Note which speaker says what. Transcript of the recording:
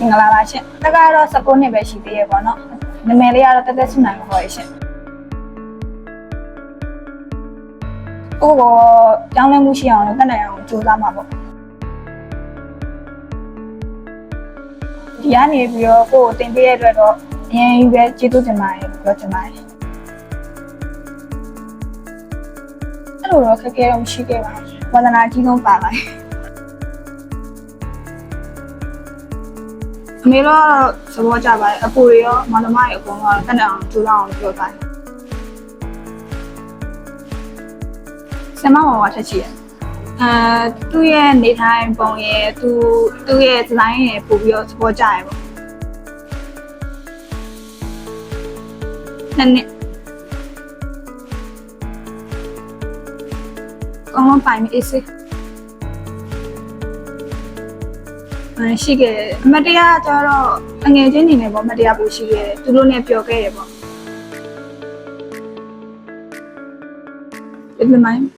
Speaker 1: မင်္ဂလာပါရှင်တက်ကတော့19နှစ်ပဲရှိသေးရဲ့ပေါ့နော်နာမည်လေးကတော့တက်တက်စုနိုင်ခေါ်ရရှင်ကိုကကြောင်းလဲမှုရှိအောင်လို့တက်နိုင်အောင်ကြိုးစားမှာပေါ့ဒီကနေပြီးတော့ကိုကိုတင်ပေးရတဲ့အတွက်တော့အရင်ကြီးပဲကျေးဇူးတင်ပါတယ်လို့ပြောချင်ပါတယ်အဲ့လိုတော့ခက်ခဲတော့မရှိခဲ့ပါဘူးဝန္ဒနာအကြီးဆုံးပါပါတယ် အမေတော့သဘောကျပါတယ်အပူတွေရောမောင်နှမတွေအကုန်လုံးတက်နေအောင်ကြိုးစားအောင်ပြောပါတယ်ဆမမောင်ကထက်ချီရအဲသူ့ရဲ့နေထိုင်ပုံရဲ့သူသူ့ရဲ့ဒီဇိုင်းရဲ့ပို့ပြီးတော့သဘောကျရပေါ့နှစ်နှစ်ကောင်းကောင်းပိုင်ပြီးအေးစေး ရှိခဲ့တယ်အမတ်တရားကျတော့အငယ်ချင်းနေနေပေါ့အမတ်တရားပို့ရှိခဲ့တယ်သူတို့နဲ့ပျော်ခဲ့တယ်ပေါ့ဒီလိုမှ